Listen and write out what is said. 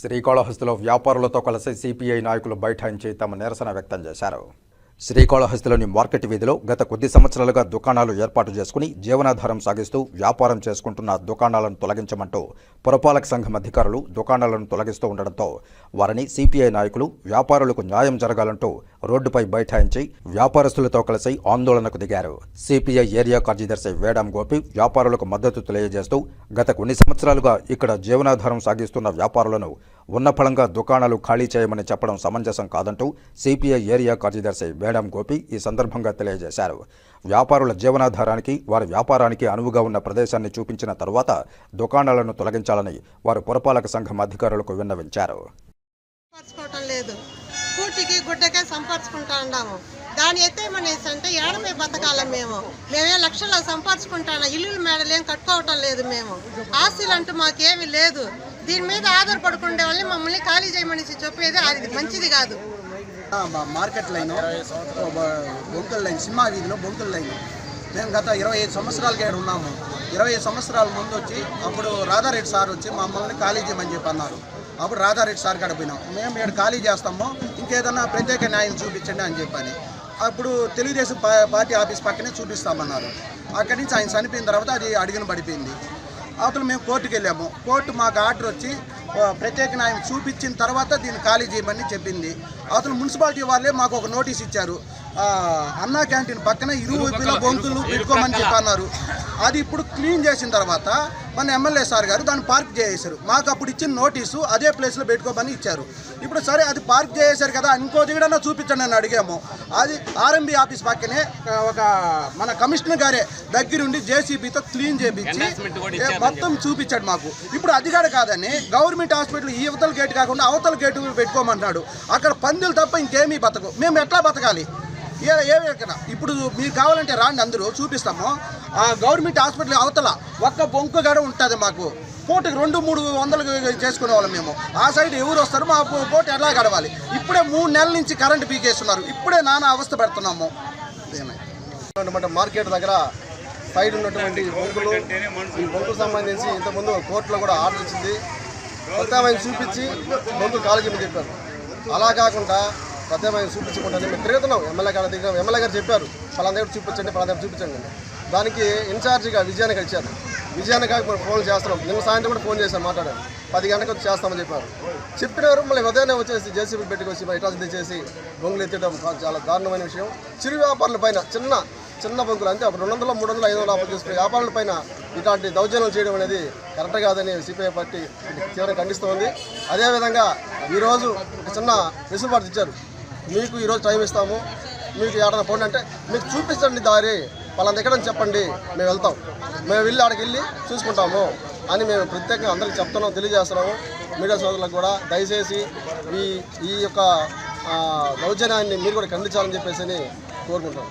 శ్రీకాళహస్తిలో వ్యాపారులతో కలిసి సిపిఐ నాయకులు బైఠాయించి తమ నిరసన వ్యక్తం చేశారు. శ్రీకాళహస్తిలోని మార్కెట్ వీధిలో గత కొద్ది సంవత్సరాలుగా దుకాణాలు ఏర్పాటు చేసుకుని జీవనాధారం సాగిస్తూ వ్యాపారం చేసుకుంటున్న దుకాణాలను తొలగించమంటూ పురపాలక సంఘం అధికారులు దుకాణాలను తొలగిస్తూ ఉండడంతో వారిని సిపిఐ నాయకులు వ్యాపారులకు న్యాయం జరగాలంటూ రోడ్డుపై బైఠాయించి వ్యాపారస్తులతో కలిసి ఆందోళనకు దిగారు. సిపిఐ ఏరియా కార్యదర్శి వేడం గోపి వ్యాపారులకు మద్దతు తెలియజేస్తూ గత కొన్ని సంవత్సరాలుగా ఇక్కడ జీవనాధారం సాగిస్తున్న వ్యాపారులను ఉన్నఫలంగా దుకాణాలు ఖాళీ చేయమని చెప్పడం సమంజసం కాదంటూ సిపిఐ ఏరియా కార్యదర్శి వేడం గోపి ఈ సందర్భంగా తెలియజేశారు. వ్యాపారుల జీవనాధారానికి వారి వ్యాపారానికి అనువుగా ఉన్న ప్రదేశాన్ని చూపించిన తరువాత దుకాణాలను తొలగించాలని వారు పురపాలక సంఘం అధికారులకు విన్నవించారు. కూటికి గుడ్డకే సంపాదించుకుంటా ఉన్నాము. దాని ఎత్తేమనేసి అంటే ఏడమే బతకాలం మేము. మేమే లక్షల్లో సంపాదించుకుంటాను ఇల్లులు మేడలేం కట్టుకోవటం లేదు మేము. ఆస్తులు అంటూ మాకేమీ లేదు. దీని మీద ఆధారపడుకునే వాళ్ళని మమ్మల్ని ఖాళీ చేయమనేసి చెప్పేది అది మంచిది కాదు. Market line Bonkal line cinema వీధిలో బొంకల్ లైన్. మేము గత ఇరవై ఐదు సంవత్సరాలకి ఇక్కడ ఉన్నాము. ఇరవై ఐదు సంవత్సరాల ముందు వచ్చి అప్పుడు రాధారెడ్డి సార్ వచ్చి మమ్మల్ని ఖాళీ చేయమని చెప్పి అన్నారు అప్పుడు రాధారెడ్డి సార్ కాడ మేము ఇక్కడ ఖాళీ చేస్తాము. ఇంకేదన్నా ప్రత్యేక న్యాయం చూపించండి అని చెప్పని. అప్పుడు తెలుగుదేశం పార్టీ ఆఫీస్ పక్కనే చూపిస్తామన్నారు. అక్కడి నుంచి ఆయన చనిపోయిన తర్వాత అది అడిగిన పడిపోయింది. అవతల మేము కోర్టుకు వెళ్ళాము. కోర్టు మాకు ఆర్డర్ వచ్చి ప్రత్యేక న్యాయం చూపించిన తర్వాత దీన్ని ఖాళీ చేయమని చెప్పింది. అవతల మున్సిపాలిటీ వాళ్ళే మాకు ఒక నోటీస్ ఇచ్చారు. అన్నా క్యాంటీన్ పక్కన ఇరు వైపులా బొంకులు పెట్టుకోమని చెప్పి అన్నారు. అది ఇప్పుడు క్లీన్ చేసిన తర్వాత మన ఎమ్మెల్యే సార్ గారు దాన్ని పార్క్ చేసేశారు. మాకు అప్పుడు ఇచ్చిన నోటీసు అదే ప్లేస్లో పెట్టుకోమని ఇచ్చారు. ఇప్పుడు సరే అది పార్క్ చేసేశారు కదా ఇంకో దిగడన్నా చూపించండి అని అడిగాము. అది ఆర్ఎంబి ఆఫీస్ పక్కనే ఒక మన కమిషనర్ గారే దగ్గరుండి జేసీబీతో క్లీన్ చేపించి మొత్తం చూపించాడు మాకు. ఇప్పుడు అది కూడా కాదని గవర్నమెంట్ హాస్పిటల్ ఈ అవతల గేట్ కాకుండా అవతల గేటు పెట్టుకోమన్నాడు. అక్కడ పందులు తప్ప ఇంకేమీ బతకు మేము ఎట్లా బతకాలి? ఏమి ఇక్కడ? ఇప్పుడు మీరు కావాలంటే రాండి అందరూ చూపిస్తాము. ఆ గవర్నమెంట్ హాస్పిటల్ అవతల ఒక్క బొంకు గడ ఉంటుంది మాకు. పూటకి రెండు మూడు వందలు చేసుకునే వాళ్ళం మేము. ఆ సైడ్ ఎవరు వస్తారు మా పూ- పూట ఎలా గడవాలి? ఇప్పుడే మూడు నెలల నుంచి కరెంట్ పీకేస్తున్నారు. ఇప్పుడే నానా అవస్థ పెడుతున్నాము. ఏమై మార్కెట్ దగ్గర సైడ్ ఉన్నటువంటి బొంకులు ఈ బొంకు సంబంధించి ఇంతకుముందు కోర్టులో కూడా ఆర్డర్ ఇచ్చింది. ప్రత్యామ్నాయం చూపించి బొంకు కాలేజీ చెప్పారు అలా కాకుండా ప్రత్యేకమైన చూపించకుండా మేము తిరుగుతున్నాం. ఎమ్మెల్యే గారు దగ్గర ఎమ్మెల్యే గారు చెప్పారు. పలానా దగ్గర చూపించండి పలానా దగ్గర చూపించండి దానికి ఇన్ఛార్జిగా విజయానికి ఇచ్చారు విజయానికి ఫోన్ చేస్తున్నాం. నిన్న సాయంత్రం కూడా ఫోన్ చేశాను మాట్లాడారు. పది గంటలకు వచ్చి చేస్తామని చెప్పారు. చెప్పినారు మళ్ళీ ఉదయాన్నే వచ్చేసి జేసీబీ పెట్టుకొచ్చి ఇటాల్సి చేసి బొంగులు ఎత్తడం చాలా దారుణమైన విషయం. చిరు వ్యాపారుల పైన చిన్న చిన్న బొంగులు అంతే. ఒక రెండు వందల మూడు వందల ఐదు వందల అప్పులు చేసుకునే వ్యాపారుల పైన ఇలాంటి దౌర్జన్యం చేయడం అనేది కరెక్ట్ కాదని సిపిఐ పార్టీ తీవ్రంగా ఖండిస్తోంది. అదేవిధంగా ఈరోజు ఒక చిన్న వెసులుబాటు ఇచ్చారు. మీకు ఈరోజు టైం ఇస్తాము. మీకు ఏడన్నా పోండి అంటే మీకు చూపించండి దారి. వాళ్ళని దగ్గర చెప్పండి. మేము వెళ్తాం. మేము వెళ్ళి ఆడికి వెళ్ళి చూసుకుంటాము అని మేము ప్రత్యేకంగా అందరికి చెప్తున్నాం తెలియజేస్తున్నాము. మీడియా సోదరులకు కూడా దయచేసి ఈ ఈ యొక్క దౌర్జన్యాన్ని మీరు కూడా ఖండించాలని చెప్పేసి కోరుకుంటాం